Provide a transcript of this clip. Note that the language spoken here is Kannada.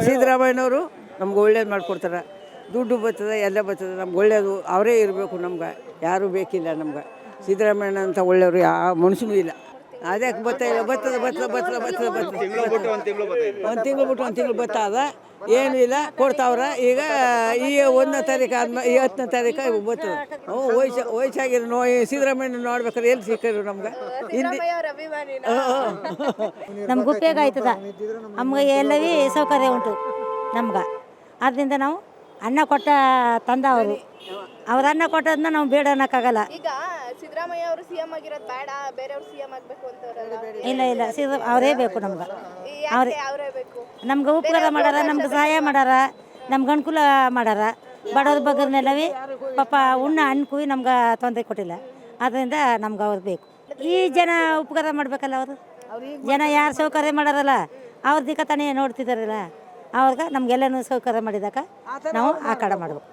ಸಿದ್ದರಾಮಯ್ಯನವರು ನಮ್ಗೆ ಒಳ್ಳೇದು ಮಾಡಿಕೊಡ್ತಾರೆ. ದುಡ್ಡು ಬರ್ತದೆ, ಎಲ್ಲ ಬರ್ತದೆ. ನಮ್ಗೆ ಒಳ್ಳೇದು, ಅವರೇ ಇರಬೇಕು ನಮ್ಗೆ. ಯಾರೂ ಬೇಕಿಲ್ಲ ನಮ್ಗೆ. ಸಿದ್ದರಾಮಯ್ಯ ಅಂತ ಒಳ್ಳೆಯವರು ಯಾವ ಮನುಷ್ಯನೂ ಇಲ್ಲ. ಅದಕ್ಕೆ ಬರ್ತಾ ಇಲ್ಲ ಬತ್ತದ ಬತ್ತದ ಬತ್ತದ ಬತ್ತದ ಬತ್ತ ಒಂದು ತಿಂಗಳು ಬಿಟ್ಟು ಒಂದು ತಿಂಗಳು ಬತ್ತಾದ ಏನೂ ಇಲ್ಲ ಕೊಡ್ತಾವ್ರ. ಈಗ ಈ ಒಂದನೇ ತಾರೀಕು ಆದ್ಮೇಲೆ ಈ ಹತ್ತನೇ ತಾರೀಕು ಬರ್ತದೆ ಹ್ಞೂ ವಯಸ್ಸು ವಯಸ್ಸಾಗಿರೋ ನೋ ಸಿದ್ದರಾಮಯ್ಯ ನೋಡ್ಬೇಕಾದ್ರೆ ಎಲ್ಲಿ ಸಿಕ್ಕರು ನಮ್ಗೆ? ಹಿಂದಿ ನಮ್ಗೆ ಉಪಯೋಗ ಆಯ್ತದ. ನಮ್ಗೆ ಎಲ್ಲವೇ ಸೌಕರ್ಯ ಉಂಟು ನಮ್ಗೆ. ಆದ್ದರಿಂದ ನಾವು ಅನ್ನ ಕೊಟ್ಟ ತಂದ ಅವರು ಅವ್ರ ಅನ್ನ ಕೊಟ್ಟದನ್ನ ನಾವು ಬೇಡ ಅನ್ನೋಕ್ಕಾಗಲ್ಲ ಈಗ ಸಿದ್ದರಾಮಯ್ಯ ಅವರು ಸಿಎಂ ಆಗಿರೋದು ಬೇಡ ಬೇರೆಯವ್ರು ಸಿಎಂ ಆಗ್ಬೇಕು ಅಂತವ್ರಲ್ಲ. ಇಲ್ಲ ಇಲ್ಲ ಸಿದ ಅವರೇ ಬೇಕು ನಮ್ಗೆ. ಯಾಕೆ ಅವರೇ ಬೇಕು? ನಮ್ಗೆ ಉಪಕಾರ ಮಾಡಾರ ನಮ್ಗೆ ಸಹಾಯ ಮಾಡಾರ ನಮ್ಗೆ ಅನುಕೂಲ ಮಾಡಾರ. ಬಡವ್ರ ಬಗ್ಗರ್ನೆಲ್ಲವೇ ಪಾಪ ಉಣ್ಣ ಅನ್ಕೂ ನಮ್ಗೆ ತೊಂದರೆ ಕೊಟ್ಟಿಲ್ಲ. ಅದರಿಂದ ನಮ್ಗೆ ಅವ್ರು ಬೇಕು. ಈ ಜನ ಉಪಕಾರ ಮಾಡ್ಬೇಕಲ್ಲ ಅವರು? ಜನ ಯಾರು ಸೌಕರ್ಯ ಮಾಡಾರಲ್ಲ ಅವ್ರ ದಿಕ್ಕ ತಾನೇ ನೋಡ್ತಿದ್ದಾರಲ್ಲ ಅವ್ರಿಗೆ ನಮ್ಗೆಲ್ಲನೂ ಸೌಕರ್ಯ ಮಾಡಿದಾಗ ನಾವು ಆ ಕಡೆ ಮಾಡ್ಬೇಕು.